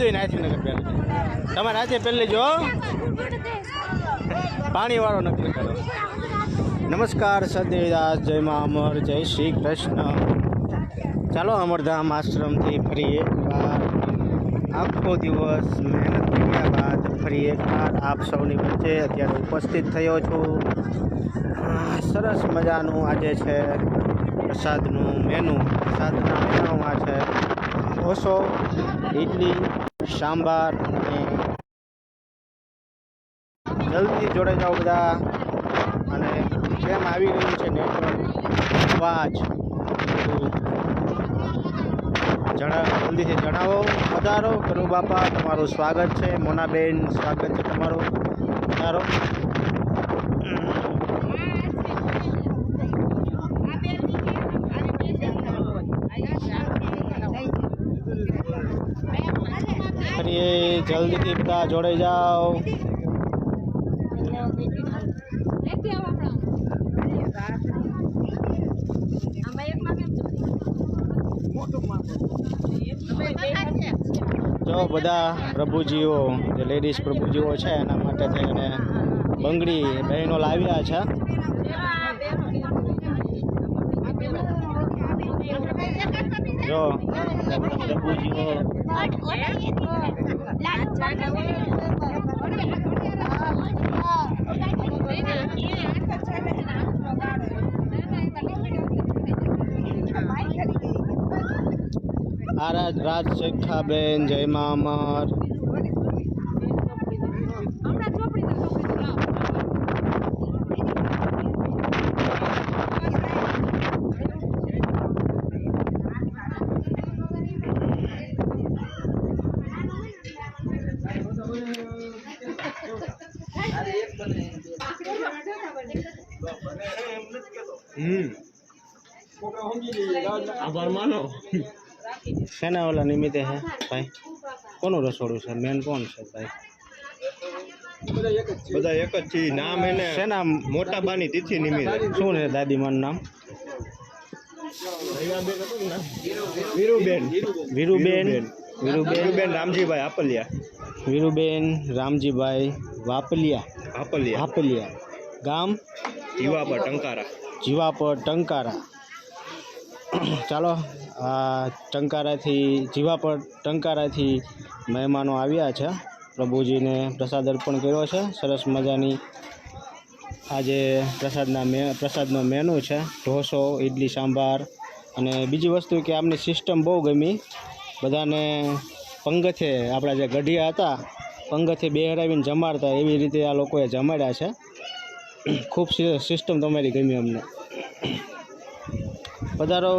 દઈ ને હાથી નગર પહેલી. તમારે આજે પહેલે જો પાણી વાળો નકલી કરો નમસ્કાર સદેવદાસ, જય મા અમર, જય શ્રી કૃષ્ણ. ચાલો અમરધામ આશ્રમથી ફરી એકવાર. આખો દિવસ મહેનત કર્યા બાદ ફરી એકવાર આપ સૌની વચ્ચે અત્યારે ઉપસ્થિત થયો છું. સરસ મજાનું આજે છે પ્રસાદનું મેનુ પ્રસાદના મેનુમાં છે ઢોસો ઇડલી સાંભાર અને જલ્દી જોડે જાઓ બધા. અને કેમ આવી રહ્યું છે નેટવર્ક અવાજ. જલ્દીથી જણાવો, વધારો કનુ બાપા. તમારું સ્વાગત છે. મોનાબેન, સ્વાગત છે તમારું. પધારો ફરી જલ્દીથી બધા જોડે જાઓ. જો બધા પ્રભુજીઓ, જે લેડીઝ પ્રભુજીઓ છે, એના માટે થઈને બંગડી બહેનો લાવ્યા છે. જો પ્રભુજીઓ આરાજ રાજ શેખાબેન જય મા અમર હમ આભાર માનો શેના ઓલા નિમિત્તે હે ભાઈ કોનું રસોડું છે મેન કોણ છે ભાઈ બધા એક જ છે નામ એને શેના મોટા બાની તિથિ નિમિત્તે. શું છે દાદીમાનું નામ? વીરુબેન. વીરુબેન. વીરુબેન. વીરુબેન. રામજીભાઈ આપલિયા. વીરુબેન રામજીભાઈ વાપલિયા. આપલિયા. વાપલિયા. ગામ? જીવા પર ટંકારા. જીવાપર ટંકારા. ચાલો આ ટંકારાથી, જીવાપર ટંકારાથી મહેમાનો આવ્યા છે. પ્રભુજીને પ્રસાદ અર્પણ કર્યો છે. સરસ મજાની આજે પ્રસાદના મે, પ્રસાદનો મેનુ છે. ઢોસો ઇડલી સાંભાર અને બીજી વસ્તુ કે આમની સિસ્ટમ બહુ ગમી. બધાને પંગથે આપણા જે ગઢિયા હતા, પંગથે બેહરાવીને જમાડતા એવી રીતે આ લોકોએ જમાડ્યા છે. ખૂબ સિસ્ટમ તમારી ગમી અમને. પધારો.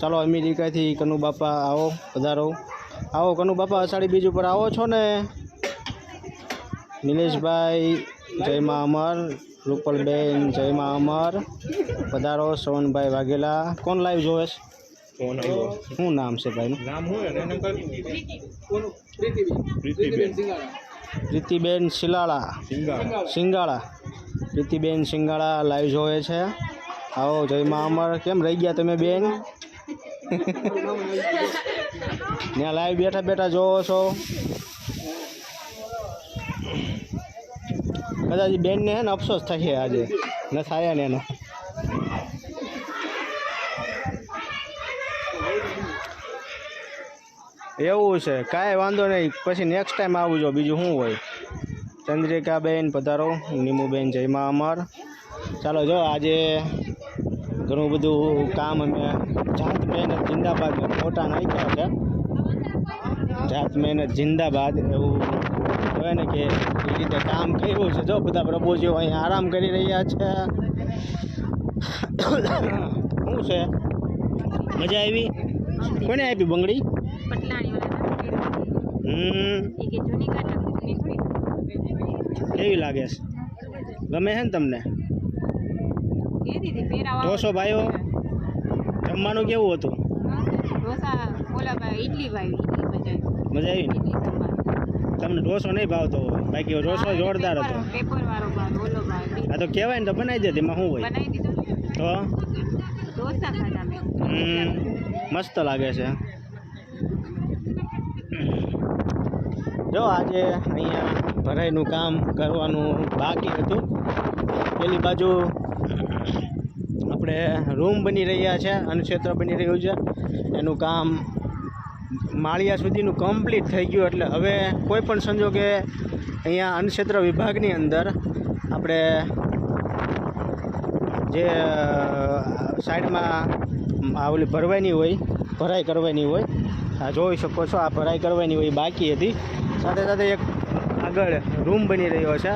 ચાલો અમેરિકાથી કનુ બાપા આવો પધારો. આવો કનુ બાપા અષાઢી બીજ ઉપર આવો છો ને? નિલેશભાઈ જય મા અમર. રૂપલબેન જય મા અમર. પધારો સોનભાઈ વાઘેલા. કોણ લાઈવ જોવે છે? શું નામ છે ભાઈનું? નામ પ્રીતિબેન. શિલાળા. સિંગાળા પ્રીતિબેન સિંગાળા લાઈવ જોવે છે. આવો જય મા અમર કેમ રહી ગયા તમે બેન? ત્યાં લાઈવ બેઠા બેઠા જોવો છો. કદાચ બેનને હે ને અફસોસ થશે આજે. ન થાય ને એનો. એવું છે, કાંઈ વાંધો નહીં. પછી નેક્સ્ટ ટાઈમ આવજો, બીજું શું હોય? ચંદ્રિકાબેન પધારો, નીમુબેન જયમાં અમર. ચાલો જો, આજે ઘણું બધું કામ અમે જાત મહેનત જિંદાબાદ ફોટા નાખ્યા છે જાત મહેનત જિંદાબાદ એવું કહેવાય ને કે એ રીતે કામ કર્યું છે. જો બધા પ્રભુજીઓ અહીંયા આરામ કરી રહ્યા છે. શું છે? મજા આવી? કોને આપી બંગડી? હમ. કેવી લાગે છે? ગમે છે ને તમને? ઢોસો ભાઈઓ? જમવાનું કેવું હતું? મજા આવી. ને? તમને ઢોસો નહીં ભાવતો હોય? બાકી ઢોસો જોરદાર હતો. આ તો કહેવાય ને તો બનાવી દે એમાં શું હોય? તો? ઢોસા મસ્ત લાગે છે. જો આજે અહીંયા ભરાઈનું કામ કરવાનું બાકી હતું. પેલી બાજુ આપણે રૂમ બની રહ્યા છે અનુક્ષેત્ર બની રહ્યું છે. એનું કામ માળિયા સુધીનું કમ્પ્લીટ થઈ ગયું, એટલે હવે કોઈ પણ સંજોગે અહીંયા અનુક્ષેત્ર વિભાગની અંદર આપણે જે સાઈડમાં ઓલી ભરવાની હોય, ભરાઈ કરવાની હોય, આ જોઈ શકો છો, આ ભરાઈ કરવાની હોય બાકી હતી. સાથે સાથે એક આગળ રૂમ બની રહ્યો છે.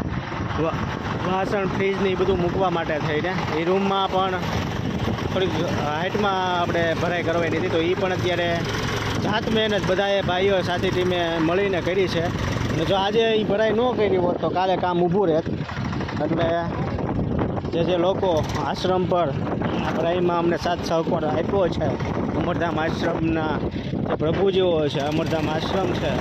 વાસણ ફ્રીજ ને એ બધું મૂકવા માટે થઈને એ રૂમમાં પણ થોડીક હાઇટમાં આપણે ભરાઈ કરવાની હતી. તો એ પણ અત્યારે જાત મહેનત બધાએ ભાઈઓ સાથી ટીમે મળીને કરી છે. અને જો આજે એ ભરાઈ ન કરી હોત તો કાલે કામ ઊભું રહેત. એટલે જે જે લોકો આશ્રમ પર ભરાઈમાં અમને સાથ સહકાર આપ્યો છે, અમરધામ આશ્રમના જે પ્રભુજીઓ છે, અમરધામ આશ્રમ છે,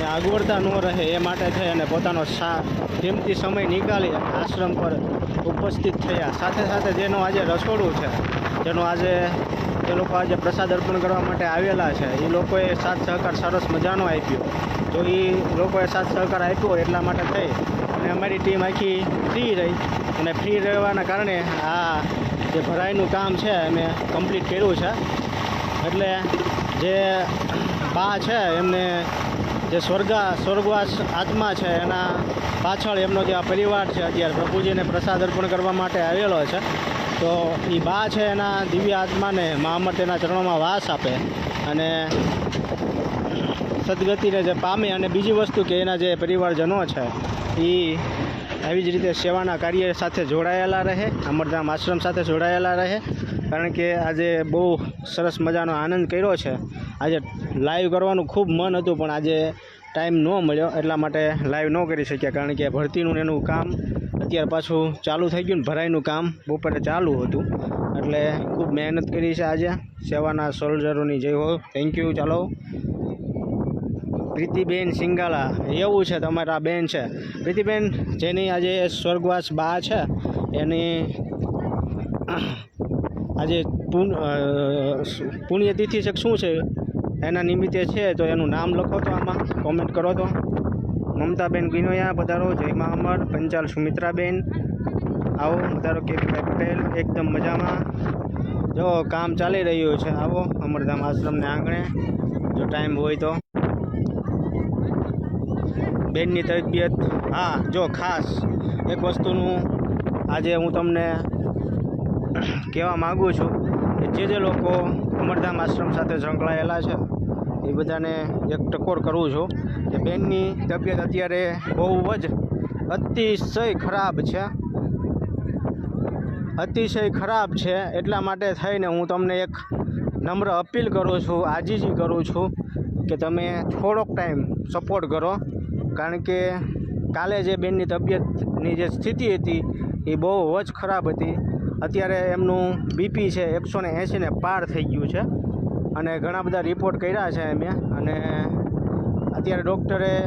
એ આગવડતા ન રહે એ માટે છે અને પોતાનો સા કિંમતી સમય નીકાળી આશ્રમ પર ઉપસ્થિત થયા. સાથે સાથે જેનું આજે રસોડું છે, જેનું આજે એ લોકો આજે પ્રસાદ અર્પણ કરવા માટે આવેલા છે, એ લોકોએ સાથ સહકાર સરસ મજાનો આપ્યો. તો એ લોકોએ સાથ સહકાર આપ્યો એટલા માટે થઈ. અને અમારી ટીમ આખી ફ્રી રહી. અને ફ્રી રહેવાના કારણે આ જે ભરાઈનું કામ છે, અમે કમ્પ્લીટ કર્યું છે. એટલે જે બા છે, એમને જે સ્વર્ગા, સ્વર્ગવાસ આત્મા છે, એના પાછળ એમનો જે આ પરિવાર છે અત્યારે પ્રભુજીને પ્રસાદ અર્પણ કરવા માટે આવેલો છે, તો એ બા છે એના દિવ્ય આત્માને મા અમર તેના ચરણોમાં વાસ આપે અને સદગતિને જે પામે અને બીજી વસ્તુ કે એના જે પરિવારજનો છે એ આવી જ રીતે સેવાના કાર્ય સાથે જોડાયેલા રહે, અમરધામ આશ્રમ સાથે જોડાયેલા રહે કારણ કે આજે બહુ સરસ મજાનો આનંદ કર્યો છે. આજે લાઈવ કરવાનું ખૂબ મન હતું, પણ આજે ટાઈમ ન મળ્યો, એટલા માટે લાઈવ ન કરી શક્યા. કારણ કે ભરતીનું એનું કામ અત્યારે પાછું ચાલુ થઈ ગયું ને ભરાઈનું કામ બપોરે ચાલુ હતું. એટલે ખૂબ મહેનત કરી છે આજે. સેવાના સોલ્જરોની જય હો. થેન્ક યુ ચાલો. પ્રીતિબેન સિંગાલા, એવું છે તમારા બેન છે. પ્રીતિબેન, જેની આજે સ્વર્ગવાસ બા છે, એની આજે પુન પુણ્યતિથિ છે શું છે? એના નિમિત્તે છે, તો એનું નામ લખો તો આમાં કોમેન્ટ કરો તો. મમતાબેન ગિનોયા પધારો જય મા અમર, પંચાલ સુમિત્રાબેન. આવો પધારો કે પટેલ, એકદમ મજામાં. જો, કામ ચાલી રહ્યું છે. આવો, અમરધામ આશ્રમને આંગણે. જો ટાઈમ હોય તો. બેનની તબિયત, હા, જો ખાસ. એક વસ્તુનું આજે હું તમને કહેવા માગું છું કે જે જે લોકો અમરધામ આશ્રમ સાથે સંકળાયેલા છે, એ બધાને એક ટકોર કરું છું કે બેનની તબિયત અત્યારે બહુ જ અતિશય ખરાબ છે. અતિશય ખરાબ છે એટલા માટે થઈને હું તમને એક નમ્ર અપીલ કરું છું, આજીજી કરું છું કે તમે થોડોક ટાઈમ સપોર્ટ કરો, કારણ કે કાલે જે બેનની તબિયતની જે સ્થિતિ હતી એ બહુ જ ખરાબ હતી. અત્યારે એમનું બીપી છે એકસો ને એંસીને પાર થઈ ગયું છે. અને ઘણા બધા રિપોર્ટ કર્યા છે અમે અને અત્યારે ડૉક્ટરે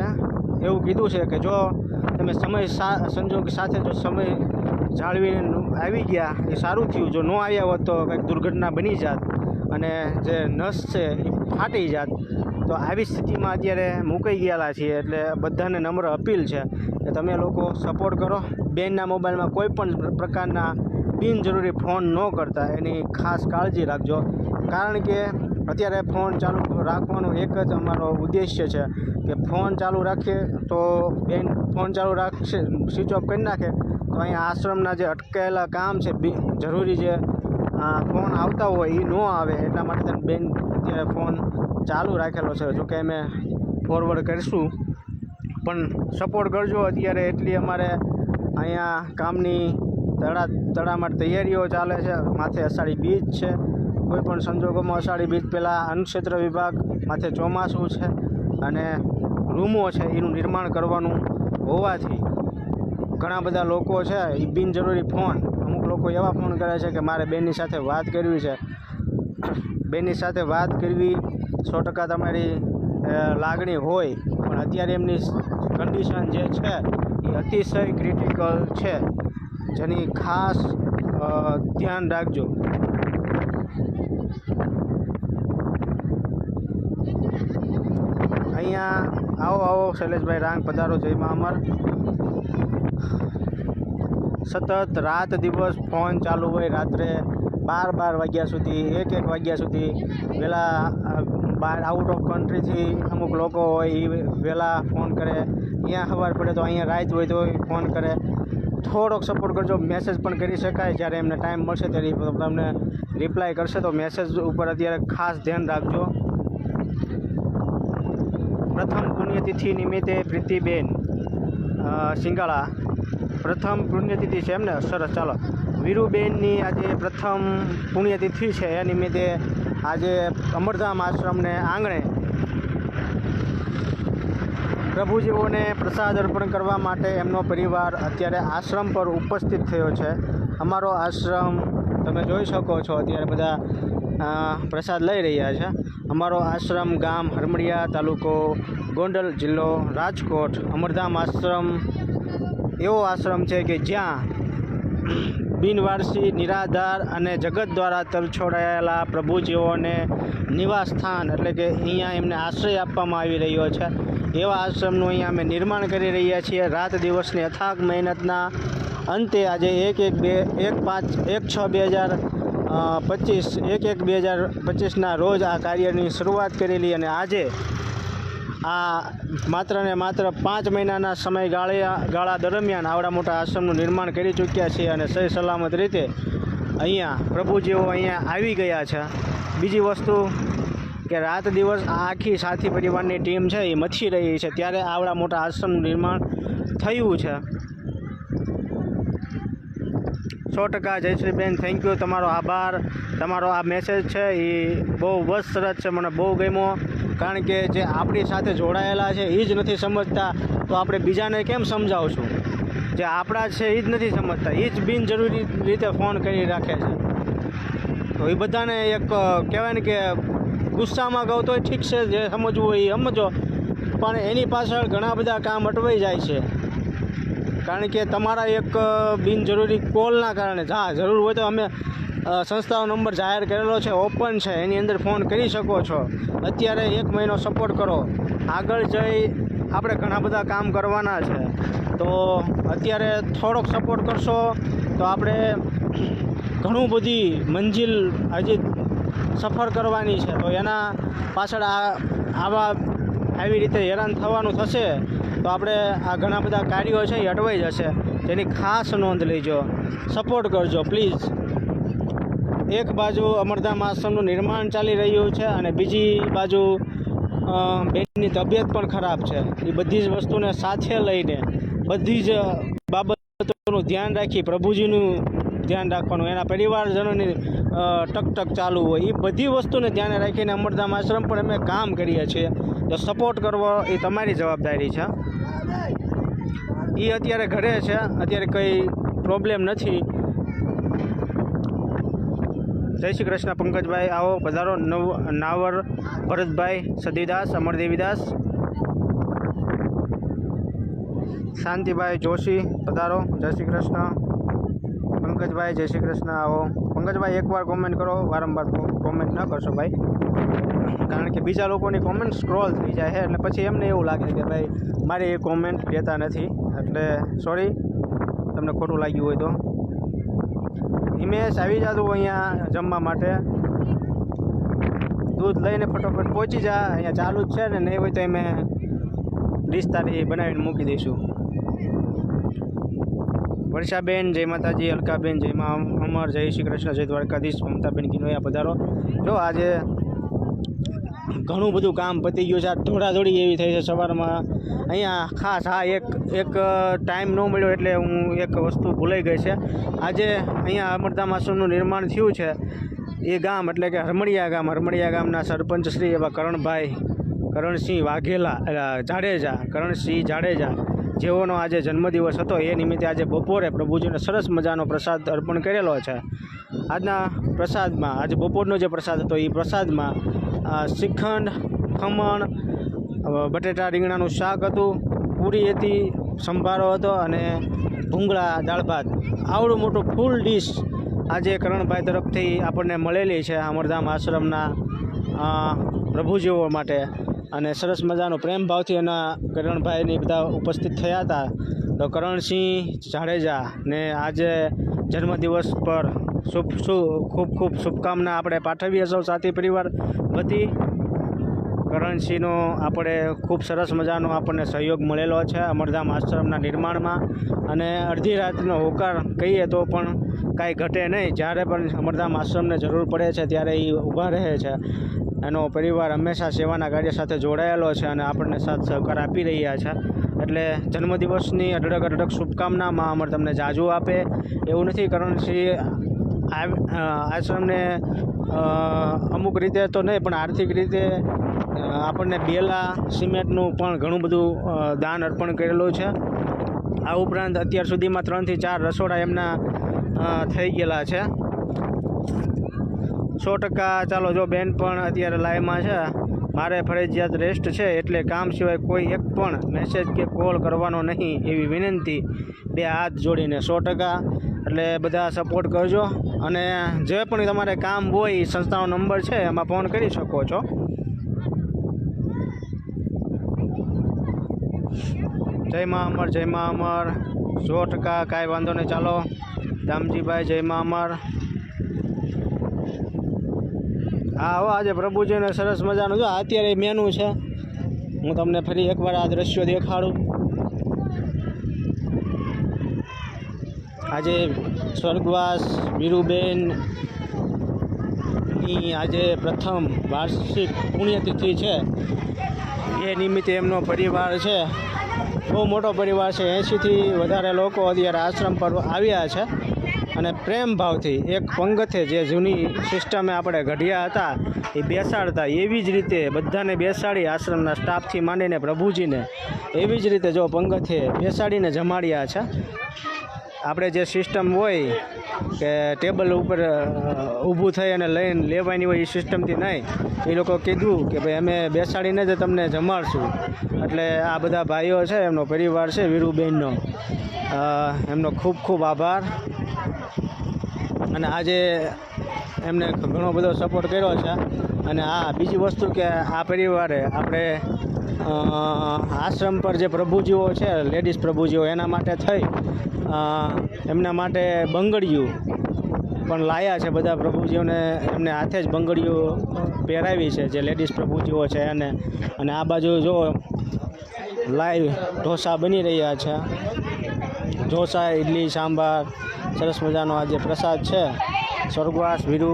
એવું કીધું છે કે જો તમે સમય સા, સંજોગ સાથે જો સમય જાળવીને આવી ગયા, એ સારું થયું. જો ન આવ્યા હોત તો કંઈક દુર્ઘટના બની જાત. અને જે નસ છે એ ફાટી જાત. તો આવી સ્થિતિમાં અત્યારે મૂકાઈ ગયેલા છીએ. એટલે બધાને નમ્ર અપીલ છે કે તમે લોકો સપોર્ટ કરો. બેનના મોબાઈલમાં કોઈ પણ પ્રકારના બિનજરૂરી ફોન ન કરતા. એની ખાસ કાળજી રાખજો. કારણ કે અત્યારે ફોન ચાલુ રાખવાનો એક જ અમારો ઉદ્દેશ્ય છે કે ફોન ચાલુ રાખીએ તો બેન ફોન ચાલુ રાખશે, સ્વિચ ઓફ કરી નાખે, તો અહીંયા આશ્રમના જે અટકાયેલા કામ છે જરૂરી જે ફોન આવતા હોય એ ન આવે. એટલા માટે બેન અત્યારે ફોન ચાલુ રાખેલો છે. જોકે અમે ફોરવર્ડ કરીશું. પણ સપોર્ટ કરજો. અત્યારે એટલી અમારે અહીંયા કામની તળા તડામાર તૈયારીઓ ચાલે છે. માથે અષાઢી બીજ છે. કોઈ પણ સંજોગોમાં અષાઢી બીજ પહેલાં અન્નક્ષેત્ર વિભાગ માથે ચોમાસું છે અને રૂમો છે એનું નિર્માણ કરવાનું હોવાથી ઘણા બધા લોકો છે એ બિનજરૂરી ફોન, અમુક લોકો એવા ફોન કરે છે કે મારે બેનની સાથે વાત કરવી છે. બેનની સાથે વાત કરવી સો ટકા તમારી લાગણી હોય, પણ અત્યારે એમની કન્ડિશન જે છે એ અતિશય ક્રિટિકલ છે. જેની ખાસ ધ્યાન રાખજો. અહીંયા આવો આવો, શૈલેષભાઈ રાંગ પધારો. જયમાં અમર. સતત રાત દિવસ ફોન ચાલુ હોય, રાત્રે બાર બાર વાગ્યા સુધી, એક એક વાગ્યા સુધી. વહેલા બહાર આઉટ ઓફ કન્ટ્રીથી અમુક લોકો હોય એ વહેલા ફોન કરે. અહીંયા ખબર પડે તો અહીંયા રાત હોય તો ફોન કરે. થોડોક સપોર્ટ કરજો. મેસેજ પણ કરી શકાય. જ્યારે એમને ટાઈમ મળશે ત્યારે તમને રિપ્લાય કરશે. તો મેસેજ ઉપર અત્યારે ખાસ ધ્યાન રાખજો. પ્રથમ પુણ્યતિથિ નિમિત્તે પ્રીતિબેન સિંગાળા. પ્રથમ પુણ્યતિથિ છે એમને? સરસ. ચાલો. વીરુબેનની આજે પ્રથમ પુણ્યતિથિ છે. એ નિમિત્તે આજે અમરધામ આશ્રમને આંગણે પ્રભુજીઓને પ્રસાદ અર્પણ કરવા માટે એમનો પરિવાર અત્યારે આશ્રમ પર ઉપસ્થિત થયો છે. અમારો આશ્રમ તમે જોઈ શકો છો, અત્યારે બધા પ્રસાદ લઈ રહ્યા છે. અમારો આશ્રમ ગામ હરમડિયા તાલુકો ગોંડલ જિલ્લો રાજકોટ. અમરધામ આશ્રમ એવો આશ્રમ છે કે જ્યાં બિનવારસી, નિરાધાર અને જગત દ્વારા તરછોડાયેલા પ્રભુજીઓને નિવાસ સ્થાન એટલે કે અહીંયા એમને આશ્રય આપવામાં આવી રહ્યો છે. એવા આશ્રમનું અહીંયા અમે નિર્માણ કરી રહ્યા છીએ. રાત દિવસની અથાગ મહેનતના અંતે આજે એક એક બે એક પાંચ એક છ બે હજાર પચીસ, એક એક બે હજાર પચીસના રોજ આ કાર્યની શરૂઆત કરેલી અને આજે આ માત્ર ને માત્ર પાંચ મહિનાના સમયગાળે, ગાળા દરમિયાન આવડા મોટા આશ્રમનું નિર્માણ કરી ચૂક્યા છીએ અને સહી સલામત રીતે અહીંયા પ્રભુજીઓ અહીંયા આવી ગયા છે. બીજી વસ્તુ કે રાત દિવસ આખી સાથી પરિવારની ટીમ છે એ મથી રહી છે, ત્યારે આવડા મોટા આશ્રમનું નિર્માણ થયું છે. સો ટકા જયશ્રીબેન થેન્ક યુ તમારો આભાર, તમારો આ મેસેજ છે એ બહુ બસ સરસ છે, મને બહુ ગમ્યો. કારણ કે જે આપણી સાથે જોડાયેલા છે એ જ નથી સમજતા, તો આપણે બીજાને કેમ સમજાવશું? જે આપણા છે એ જ નથી સમજતા, એ જ બિનજરૂરી રીતે ફોન કરી રાખે છે. તો એ બધાને એક કહેવાય ને કે ગુસ્સામાં કહું તોય ઠીક છે જે સમજવું હોય એ સમજો. પણ એની પાછળ ઘણા બધા કામ અટવાઈ જાય છે. કારણ કે તમારા એક બિનજરૂરી કોલના કારણે હા, જરૂર હોય તો અમે સંસ્થાનો નંબર જાહેર કરેલો છે, ઓપન છે. એની અંદર ફોન કરી શકો છો. અત્યારે એક મહિનો સપોર્ટ કરો. આગળ જઈ આપણે ઘણા બધા કામ કરવાના છે. તો અત્યારે થોડોક સપોર્ટ કરશો તો આપણે ઘણું બધી મંજિલ હજી સફર કરવાની છે. તો એના પાછળ આ, આવા આવી રીતે હેરાન થવાનું થશે, તો આપણે આ ઘણા બધા કાર્યો છે એ અટવાઈ જશે. તેની ખાસ નોંધ લેજો. સપોર્ટ કરજો પ્લીઝ એક બાજુ અમરધામ આશ્રમનું નિર્માણ ચાલી રહ્યું છે અને બીજી બાજુ બેનની તબિયત પણ ખરાબ છે. એ બધી જ વસ્તુને સાથે લઈને બધી જ બાબતોનું ધ્યાન રાખી પ્રભુજીનું ધ્યાન રાખવાનું. એના પરિવારજનોની ટકટક ચાલુ હોય. એ બધી વસ્તુને ધ્યાને રાખીને અમરધામ આશ્રમ પર અમે કામ કરીએ છીએ. તો સપોર્ટ કરવો એ તમારી જવાબદારી છે. એ અત્યારે ઘરે છે. અત્યારે કંઈ પ્રોબ્લેમ નથી. જય શ્રી કૃષ્ણ પંકજભાઈ. આવો પધારો નવ, નાવર, ભરતભાઈ સદીદાસ અમરદેવીદાસ. શાંતિભાઈ જોશી, પધારો. જય શ્રી કૃષ્ણ. પંકજભાઈ, જય શ્રી કૃષ્ણ. આવો. પંકજભાઈ, એકવાર કોમેન્ટ કરો. વારંવાર કોમેન્ટ ન કરશો ભાઈ. કારણ કે બીજા લોકોની કોમેન્ટ સ્ક્રોલ થઈ જાય છે, એટલે પછી એમને એવું લાગે કે ભાઈ, મારી એ કોમેન્ટ લેતા નથી. એટલે સોરી તમને ખોટું લાગ્યું હોય તો. હિમેશ, આવી જાતું અહીંયા જમવા માટે. દૂધ લઈને ફટોફટ પહોંચી જા. અહીંયા ચાલુ જ છે ને, નહીં હોય તો અમે ડીશ તારી બનાવીને મૂકી દઈશું. વર્ષાબેન, જય માતાજી, અલકાબેન, જય અમર, જય શ્રી કૃષ્ણ, જય દ્વારકાધીશ, મમતાબેન કિનોયા પધારો. જો આજે ઘણું બધું કામ પતી ગયું છે. આ દોડાદોડી એવી થઈ છે સવારમાં. અહીંયા ખાસ હા એક એક ટાઈમ ન મળ્યો એટલે હું એક વસ્તુ ભૂલાઈ ગઈ છે. આજે અહીંયા અમરધામ આશ્રમનું નિર્માણ થયું છે. એ ગામ એટલે કે હરમડિયા ગામ હરમડિયા ગામના સરપંચ શ્રી એવા કરણભાઈ, કરણસિંહ વાઘેલા જાડેજા, કરણસિંહ જાડેજા. જેઓનો આજે જન્મદિવસ હતો, એ નિમિત્તે આજે બપોરે પ્રભુજીને સરસ મજાનો પ્રસાદ અર્પણ કરેલો છે. આજના પ્રસાદમાં, આજે બપોરનો જે પ્રસાદ હતો, એ પ્રસાદમાં શ્રીખંડ, ખમણ બટેટા રીંગણાનું શાક હતું, પૂરી હતી, સંભારો હતો અને ભૂંગળા દાળ ભાત. આવડું મોટું ફૂલ ડીશ આજે કરણભાઈ તરફથી આપણને મળેલી છે, અમરધામ આશ્રમના પ્રભુજીઓ માટે. અને સરસ મજાનો પ્રેમ ભાવથી એના કરણભાઈની બધા ઉપસ્થિત થયા હતા. તો કરણસિંહ જાડેજા ને આજે જન્મદિવસ પર શુભ ખૂબ ખૂબ શુભકામના આપણે પાઠવીએ સૌ સાથી પરિવાર વતી કરણસિંહનો આપણે ખૂબ સરસ મજાનો આપણને સહયોગ મળેલો છે અમરધામ આશ્રમના નિર્માણમાં. અને અડધી રાતનો હોકાર કહીએ તો પણ કાંઈ ઘટે નહીં. જ્યારે પણ અમરધામ આશ્રમને જરૂર પડે છે ત્યારે એ ઊભા રહે છે. એનો પરિવાર હંમેશા સેવાના કાર્ય સાથે જોડાયેલો છે અને આપણને સાથ સહકાર આપી રહ્યા છે. એટલે જન્મદિવસની અઢળક અઢળક શુભકામનામાં અમર તમને જાજુ આપે. એવું નથી, કારણ શ્રી આશ્રમને અમુક રીતે તો નહીં, પણ આર્થિક રીતે આપણને બેલા સિમેન્ટનું પણ ઘણું બધું દાન અર્પણ કરેલું છે. આ ઉપરાંત અત્યાર સુધીમાં ત્રણથી ચાર રસોડા એમના થઈ ગયેલા છે. સો ટકા ચાલો જો બેન પણ અત્યારે લાઈવમાં છે, મારે ફરજિયાત રેસ્ટ છે, એટલે કામ સિવાય કોઈ એક પણ મેસેજ કે કોલ કરવાનો નહીં એવી વિનંતી. બે હાથ જોડીને સો ટકા, એટલે બધા સપોર્ટ કરજો. અને જે પણ તમારે કામ હોય એ સંસ્થાનો નંબર છે, એમાં ફોન કરી શકો છો. જય મા અમર, જય મા અમર. સો ટકા કાંઈ વાંધો નહીં, ચાલો. દામજીભાઈ જય મા અમર. હા હો આજે પ્રભુજીને સરસ મજાનું જો, અત્યારે મેનુ છે. હું તમને ફરી એકવાર આ દ્રશ્યો દેખાડું. આજે સ્વર્ગવાસ વીરુબેનની આજે પ્રથમ વાર્ષિક પુણ્યતિથિ છે. એ નિમિત્તે એમનો પરિવાર છે. બહુ મોટો પરિવાર છે. એંશીથી વધારે લોકો અત્યારે આશ્રમ પર આવ્યા છે. અને પ્રેમ ભાવથી એક પંગથે જે જૂની સિસ્ટમે આપણે ઘડ્યા હતા, એ બેસાડતા, એવી જ રીતે બધાને બેસાડી આશ્રમના સ્ટાફથી માંડીને પ્રભુજીને, એવી જ રીતે જો પંગથે બેસાડીને જમાડ્યા છે. આપણે જે સિસ્ટમ હોય કે ટેબલ ઉપર ઊભું થઈ અને લઈને લેવાની હોય એ સિસ્ટમથી નહીં. એ લોકો કીધું કે ભાઈ અમે બેસાડીને જ તમને જમાડશું. એટલે આ બધા ભાઈઓ છે, એમનો પરિવાર છે, વીરુબેનનો. એમનો ખૂબ ખૂબ આભાર. અને આજે એમને ઘણો બધો સપોર્ટ કર્યો છે. અને આ બીજી વસ્તુ કે આ પરિવારે આપણે આશ્રમ પર જે પ્રભુજીઓ છે લેડીઝ પ્રભુજીઓ, એના માટે થઈ એમના માટે બંગડીયું પણ લાયા છે બધા પ્રભુજીઓને. એમને હાથે જ બંગડીઓ પહેરાવી છે જે લેડીઝ પ્રભુજીઓ છે એને. અને આ બાજુ જો લાઈવ ઢોસા બની રહ્યા છે. ઢોસા ઇડલી સાંભાર સરસ મજાનો આ જે પ્રસાદ છે, સ્વર્ગવાસ વીરુ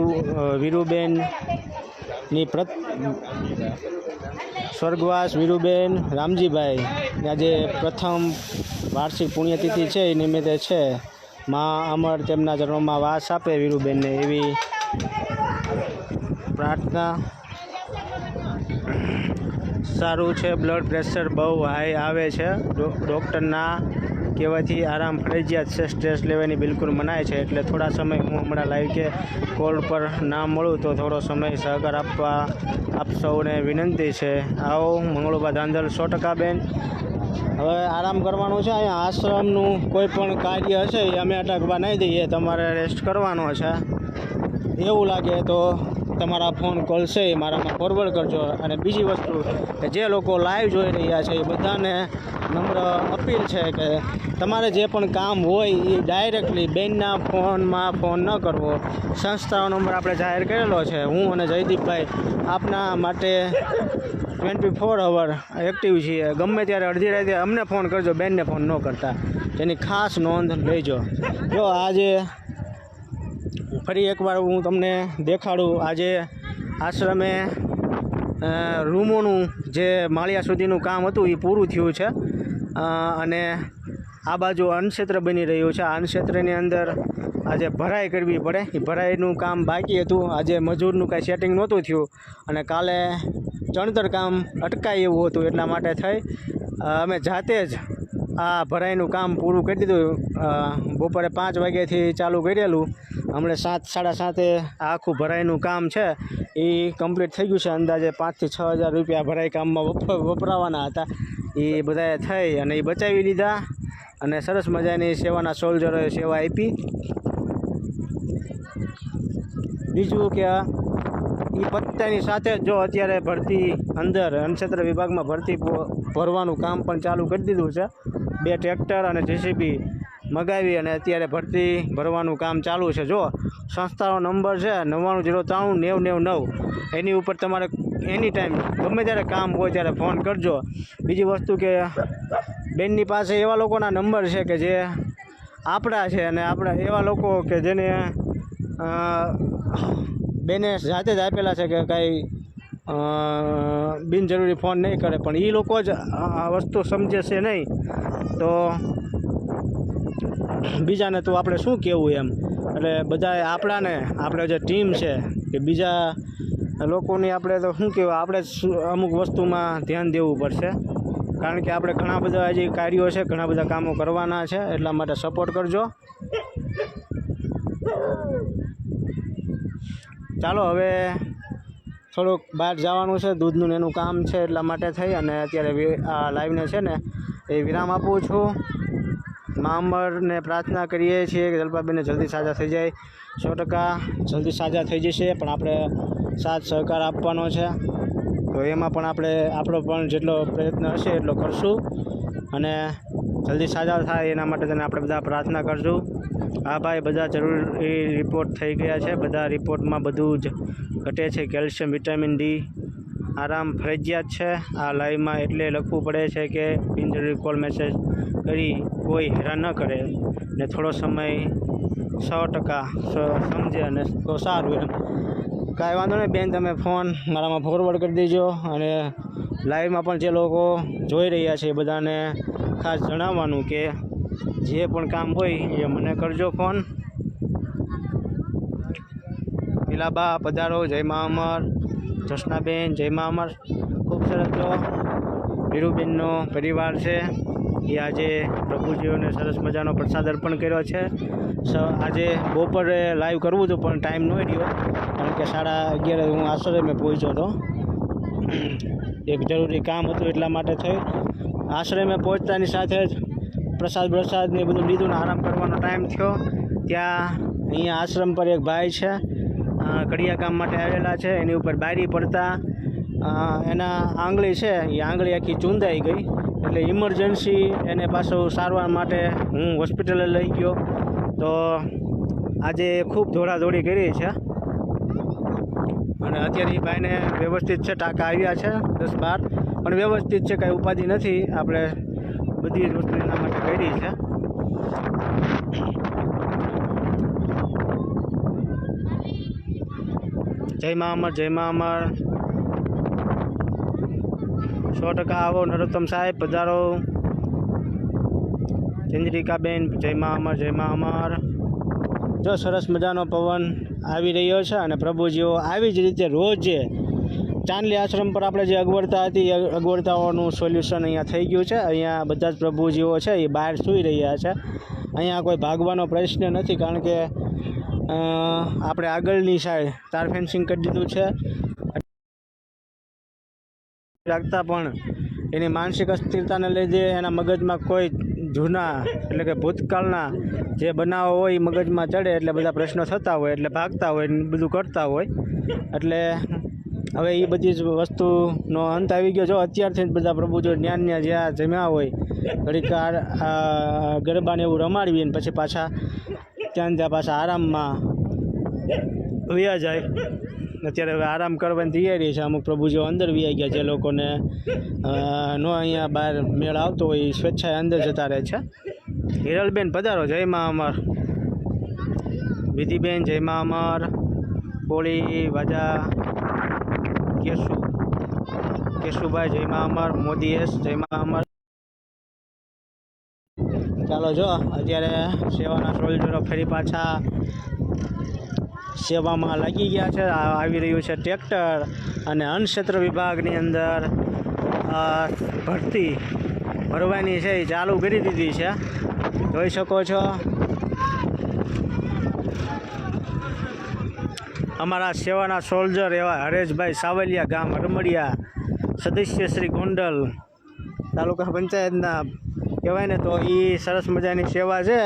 વીરુબેનની પ્રત, સ્વર્ગવાસ વીરુબેન રામજીભાઈ આજે પ્રથમ વાર્ષિક પુણ્યતિથિ છે, એ નિમિત્તે છે. મા અમર તેમના ચરણોમાં વાસ આપે વીરુબેનને એવી પ્રાર્થના. સારું છે બ્લડ પ્રેશર બહુ હાઈ આવે છે. ડૉક્ટરના કહેવાથી આરામ ફરજિયાત છે, સ્ટ્રેસ લેવાની બિલકુલ મનાય છે. એટલે થોડા સમય હું હમણાં લાઈવ કે કોલ પર ના મળું તો થોડો સમય સહકાર આપવા આપ સૌને વિનંતી છે. આવો, મંગળુબા ધાંધલ, સો ટકા બેન. હવે આરામ કરવાનું છે, અહીંયા આશ્રમનું કોઈ પણ કાર્ય હશે, એ અમે અટકવા નહીં દઈએ તમારે રેસ્ટ કરવાનો છે. એવું લાગે તો તમારા ફોન કોલ છે, એ મારામાં ફોરવર્ડ કરજો. અને બીજી વસ્તુ કે જે લોકો લાઈવ જોઈ રહ્યા છે, એ બધાને નમ્ર અપીલ છે કે તમારે જે પણ કામ હોય એ ડાયરેક્ટલી બેનના ફોનમાં ફોન ન કરવો. સંસ્થાનો નંબર આપણે જાહેર કરેલો છે. હું અને જયદીપભાઈ આપના માટે ટ્વેન્ટી ફોર અવર એક્ટિવ છીએ. ગમે ત્યારે અડધી રાતે અમને ફોન કરજો, બેનને ફોન ન કરતા. તેની ખાસ નોંધ લેજો. જો આજે ફરી એકવાર હું તમને દેખાડું. આજે આશ્રમે રૂમોનું જે માળિયા સુધીનું કામ હતું એ પૂરું થયું છે. અને આ બાજુ અન્નક્ષેત્ર બની રહ્યું છે. આ અન્નક્ષેત્રની અંદર આજે ભરાઈ કરવી પડે. એ ભરાઈનું કામ બાકી હતું. આજે મજૂરનું કાંઈ સેટિંગ નહોતું થયું અને કાલે ચણતર કામ અટકાય એવું હતું. એટલા માટે થઈ. અમે જાતે જ આ ભરાઈનું કામ પૂરું કરી દીધું. બપોરે પાંચ વાગ્યાથી ચાલુ કરેલું હમણાં સાત, સાડા સાતે આખું ભરાઈનું કામ છે. એ કમ્પ્લીટ થઈ ગયું છે. અંદાજે પાંચથી છ હજાર રૂપિયા ભરાઈ કામમાં વપરાવાના હતા. એ બધાએ થઈ અને એ બચાવી લીધા અને સરસ મજાની સેવાના સોલ્જરોએ સેવા આપી. બીજું કે એ પત્તાની સાથે જ અત્યારે ભરતી અંદર અન્નક્ષેત્ર વિભાગમાં ભરતી ભરવાનું કામ પણ ચાલુ કરી દીધું છે. બે ટ્રેક્ટર અને જેસીબી મગાવી અને અત્યારે ભરતી ભરવાનું કામ ચાલુ છે. જો, સંસ્થાનો નંબર છે નવ્વાણું જીરો ત્રાણું નેવ નેવ નવ. એની ઉપર તમારે એની ટાઈમ ગમે ત્યારે કામ હોય ત્યારે ફોન કરજો. બીજી વસ્તુ કે બેનની પાસે એવા લોકોના નંબર છે કે જે આપણા છે અને આપણા એવા લોકો કે જેને બેને જાતે જ આપેલા છે કે કાંઈ બિનજરૂરી ફોન નહીં કરે, પણ એ લોકો જ આ વસ્તુ સમજે છે નહીં, તો બીજાને તો આપણે શું કહેવું એમ? એટલે બધાએ આપણાને, આપણે જે ટીમ છે, કે બીજા લોકોની આપણે તો શું કહેવાય, આપણે અમુક વસ્તુમાં ધ્યાન દેવું પડશે. કારણ કે આપણે ઘણા બધા જે કાર્યો છે, ઘણા બધા કામો કરવાના છે, એટલા માટે સપોર્ટ કરજો. ચાલો, હવે થોડુંક બહાર જવાનું છે, દૂધનું એનું કામ છે એટલા માટે થઈ અને અત્યારે આ લાઈવને છે ને એ વિરામ આપું છું. મા અમરને પ્રાર્થના કરીએ છીએ કે જલપાબેનને જલ્દી સાજા થઈ જાય. સો ટકા જલ્દી સાજા થઈ જશે, પણ આપણે સાથ સહકાર આપવાનો છે. તો એમાં પણ આપણે, આપણો પણ જેટલો પ્રયત્ન હશે એટલો કરશું. અને જલ્દી સાજા થાય એના માટે તેને આપણે બધા પ્રાર્થના કરશું. હા ભાઈ, બધા જરૂરી રિપોર્ટ થઈ ગયા છે. બધા રિપોર્ટમાં બધું જ ઘટે છે. કેલ્શિયમ વિટામિન ડી આરામ ફરજિયાત છે. આ લાઈવમાં એટલે લખવું પડે છે કે બિનજરૂરી કોલ મેસેજ કરી કોઈ હેરાન ન કરે ને થોડો સમય સો ટકા સમજે અને તો સારું એમ. કાંઈ વાંધો નહીં બેન, તમે ફોન મારામાં ફોરવર્ડ કરી દેજો અને લાઈવમાં પણ જે લોકો જોઈ રહ્યા છે એ બધાને ખાસ જણાવવાનું કે જે પણ કામ હોય એ મને કરજો ફોન. પીલાબા પધારો, જય મા અમર, જસનાબેન, જય મા અમર. ખૂબ સરસ જો વીરુબેનનો પરિવાર છે. એ આજે પ્રભુજીઓને સરસ મજાનો પ્રસાદ અર્પણ કર્યો છે. આજે બપોરે લાઈવ કરવું હતું, પણ ટાઈમ ન રહ્યો. કારણ કે સાડા અગિયારે હું આશ્રમે પહોંચ્યો હતો. એક જરૂરી કામ હતું એટલા માટે થઈ આશ્રમે પહોંચતાની સાથે જ પ્રસાદ પ્રસાદ ને બધું લીધું ને આરામ કરવાનો ટાઈમ થયો. ત્યાં અહીંયા આશ્રમ પર એક ભાઈ છે ઘડિયા કામ માટે આવેલા છે. એની ઉપર બારી પડતા એના આંગળી છે, એ આંગળી આખી ચૂંદાઈ ગઈ. એટલે ઇમરજન્સી એને પાછું સારવાર માટે હું હોસ્પિટલે લઈ ગયો. તો આજે ખૂબ દોડાદોડી કરી છે. અને અત્યારે એ ભાઈને વ્યવસ્થિત છે, ટાંકા આવ્યા છે, દસ બાર. પણ વ્યવસ્થિત છે, કાંઈ ઉપાધિ નથી. આપણે બધી જ વસ્તુ એના માટે કરી છે. જય મા અમર, જય મા અમર. સો ટકા આવો નરોત્તમ સાહેબ, પધારો. ચંદ્રિકાબેન, જય મા અમર, જય મા અમર. જો સરસ મજાનો પવન આવી રહ્યો છે અને પ્રભુજીઓ આવી જ રીતે રોજે ચાંદલી આશ્રમ પર આપણે જે અગવડતા હતી, એ અગવડતાઓનું સોલ્યુશન અહીંયા થઈ ગયું છે. અહીંયા બધા જ પ્રભુજીઓ છે, એ બહાર સૂઈ રહ્યા છે. અહીંયા કોઈ ભાગવાનો પ્રશ્ન નથી, કારણ કે આપણે આગળની સાઈડ તાર ફેન્સિંગ કરી દીધું છે. રાખતા પણ એની માનસિક અસ્થિરતાને લીધે એના મગજમાં કોઈ જૂના એટલે કે ભૂતકાળના જે બનાવો હોય એ મગજમાં ચડે એટલે બધા પ્રશ્નો થતા હોય, એટલે ભાગતા હોય બધું કરતા હોય. એટલે હવે એ બધી જ વસ્તુનો અંત આવી ગયો. જો અત્યારથી જ બધા પ્રભુ જો જ્ઞાનના જ્યાં જમ્યા હોય, ઘડીક ગરબાને એવું રમાડવી ને પછી પાછા ત્યાં ત્યાં પાછા આરામમાં વ્યા જાય. અત્યારે હવે આરામ કરવાની તૈયારી છે. અમુક પ્રભુજીઓ અંદર વ્યાઈ ગયા જે લોકોને નો અહીંયા બહાર મેળ આવતો હોય એ સ્વેચ્છાએ અંદર જતા રહે છે. હિરલબેન પધારો. જય મા અમર. વિધિબેન, જય મા અમર. કોળી વાજા. કેશુ, કેશુભાઈ, જયમાં અમર, મોદી એસ, જયમાં અમર. ચાલો જો, અત્યારે સેવાના સોલ્જરો ફરી પાછા સેવામાં લાગી ગયા છે. આવી રહ્યું છે ટ્રેક્ટર અને અન્નક્ષેત્ર વિભાગની અંદર ભરતી ભરવાની છે, એ ચાલુ કરી દીધી છે. જોઈ શકો છો. અમારા સેવાના સોલ્જર એવા હરેશભાઈ સાવલિયા ગામ રમડિયા, સદસ્ય શ્રી ગોંડલ. તાલુકા પંચાયતના કહેવાય ને તો એ સરસ મજાની સેવા છે.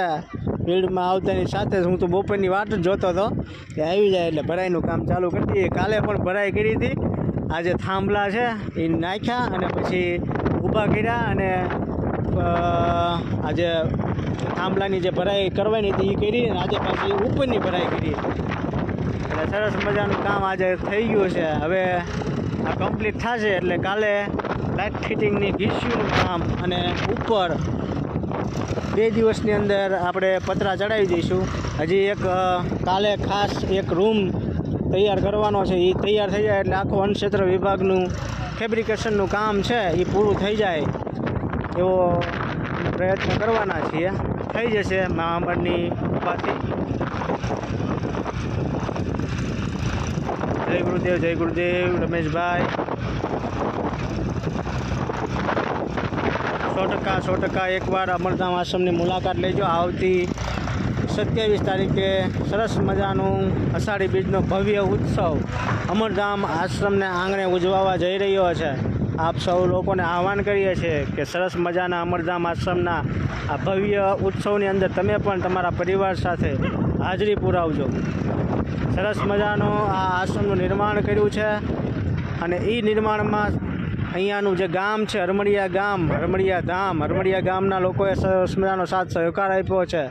ફિલ્ડમાં આવતાની સાથે જ હું તો બપોરની વાટ જ જોતો હતો કે આવી જાય એટલે ભરાઈનું કામ ચાલુ કરી દઈએ. કાલે પણ ભરાઈ કરી હતી. આજે થાંભલા છે, એ નાખ્યા અને પછી ઊભા કર્યા અને આજે થાંભલાની જે ભરાઈ કરવાની હતી એ કરી અને આજે પાછી ઉપરની ભરાઈ કરી. એટલે સરસ મજાનું કામ આજે થઈ ગયું છે. હવે આ કમ્પ્લીટ થશે એટલે કાલે લાઇટ ફિટિંગની ઘીસ્યુનું કામ અને ઉપર બે દિવસની અંદર આપણે પતરા ચડાવી દઈશું. હજી એક કાલે ખાસ એક રૂમ તૈયાર કરવાનો છે. એ તૈયાર થઈ જાય એટલે આખું વનક્ષેત્ર વિભાગનું ફેબ્રિકેશનનું કામ છે. એ પૂરું થઈ જાય એવો પ્રયત્ન કરવાના છીએ. થઈ જશે મહામંડળની કૃપાથી જય ગુરુદેવ જય ગુરુદેવ, રમેશભાઈ. સો ટકા સો ટકા એકવાર અમરધામ આશ્રમની મુલાકાત લેજો. આવતી સત્યાવીસ તારીખે સરસ મજાનું અષાઢી બીજનો ભવ્ય ઉત્સવ અમરધામ આશ્રમને આંગણે ઉજવવા જઈ રહ્યો છે. આપ સૌ લોકોને આહવાન કરીએ છીએ કે સરસ મજાના અમરધામ આશ્રમના આ ભવ્ય ઉત્સવની અંદર તમે પણ તમારા પરિવાર સાથે હાજરી પુરાવજો. સરસ મજાનું આ આશ્રમનું નિર્માણ કર્યું છે. અને એ નિર્માણમાં અહીંયાનું જે ગામ છે હરમડિયા ગામ હરમડિયા ધામ હરમડિયા ગામના લોકોએ સરસ મજાનો સાથ સહકાર આપ્યો છે.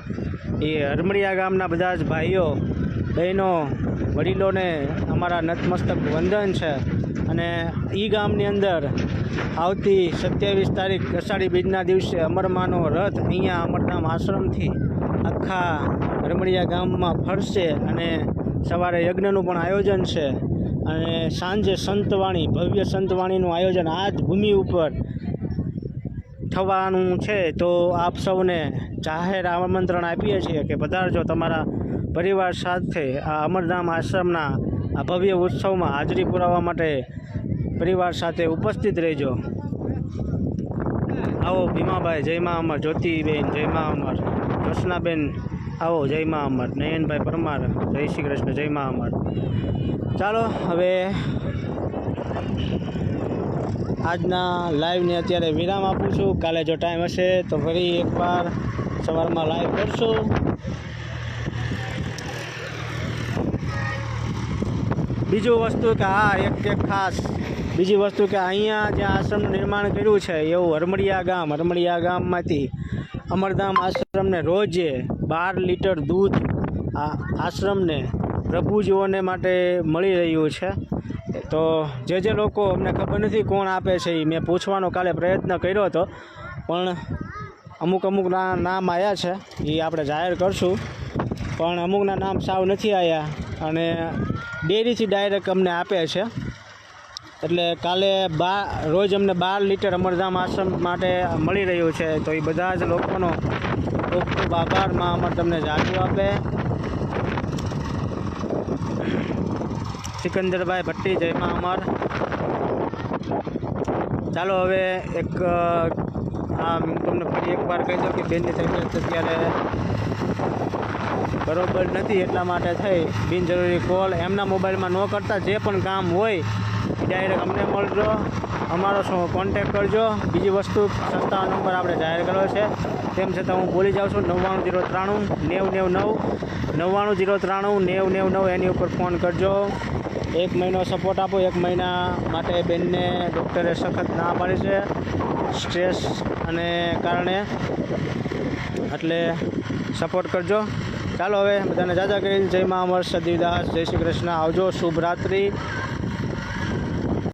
એ હરમડિયા ગામના બધા જ ભાઈઓ, બહેનો, વડીલોને અમારા નતમસ્તક વંદન છે. અને એ ગામની અંદર આવતી સત્યાવીસ તારીખ અષાઢી બીજના દિવસે અમરમાનો રથ અહીંયા અમરધામ આશ્રમથી આખા રમણીયા ગામમાં ફરશે અને સવારે યજ્ઞનું પણ આયોજન છે અને સાંજે સંતવાણી, ભવ્ય સંતવાણીનું આયોજન આ જ ભૂમિ ઉપર થવાનું છે. તો આપ સૌને જાહેર આમંત્રણ આપીએ છીએ કે પધારજો તમારા પરિવાર સાથે આ અમરધામ આશ્રમના આ ભવ્ય ઉત્સવમાં હાજરી પુરાવા માટે પરિવાર સાથે ઉપસ્થિત રહેજો. આવો ભીમાભાઈ, જય મા અમર, જ્યોતિબેન, જય મા અમર કૃષ્ણાબેન આવો, જય મા અમર. નયનભાઈ પરમાર, જય શ્રી કૃષ્ણ, જય મા અમર. ચાલો, હવે આજના લાઈવને અત્યારે વિરામ આપું છું. કાલે જો ટાઈમ હશે તો ફરી એકવાર સવારમાં લાઈવ કરશું. બીજું વસ્તુ કે હા, એક એક ખાસ. બીજી વસ્તુ કે અહીંયા જે આશ્રમનું નિર્માણ કર્યું છે, એવું હરમડિયા ગામ હરમડિયા ગામમાંથી અમરધામ આશ્રમને રોજે બાર લીટર દૂધ આ આશ્રમને પ્રભુજીઓને માટે મળી રહ્યું છે. તો જે જે લોકો અમને ખબર નથી કોણ આપે છે એ મેં પૂછવાનો કાલે પ્રયત્ન કર્યો હતો, પણ અમુક અમુકના નામ આવ્યા છે એ આપણે જાહેર કરશું. પણ અમુકના નામ સાવ નથી આવ્યા અને ડેરીથી ડાયરેક્ટ અમને આપે છે. એટલે કાલે બા, રોજ અમને બાર લીટર અમરધામ આશ્રમ માટે મળી રહ્યું છે, તો એ બધા જ લોકોનો ખૂબ ખૂબ આભાર. માં અમર તમને જાજુ આપે. સિકંદરભાઈ ભટ્ટી જયમાં અમર. ચાલો હવે એક આમ તમને ફરી એકવાર કહી દઉં કે બેનની તબિયત અત્યારે બરોબર નથી એટલા માટે થઈ. બિનજરૂરી કોલ. એમના મોબાઈલમાં ન કરતા જે પણ કામ હોય એ ડાયરેક્ટ અમને મળજો. અમારો શું કોન્ટેક કરજો. બીજી વસ્તુ સંસ્થા નંબર આપણે જાહેર કર્યો છે. તેમ છતાં હું બોલી જાઉં છું. નવ્વાણું જીરો ત્રાણું, નેવ નેવ નવ. નવ્વાણું જીરો ત્રાણું, નેવ નેવ નવ એની ઉપર ફોન કરજો. એક મહિનો સપોર્ટ આપો. એક મહિના માટે બેનને ડૉક્ટરે સખત ના પાડી છે. સ્ટ્રેસ અને કારણે. એટલે સપોર્ટ કરજો. ચાલો હવે બધાને જાજા કરી. જય મા અમર સદીદાસ જય શ્રી કૃષ્ણ. આવજો. શુભ રાત્રિ.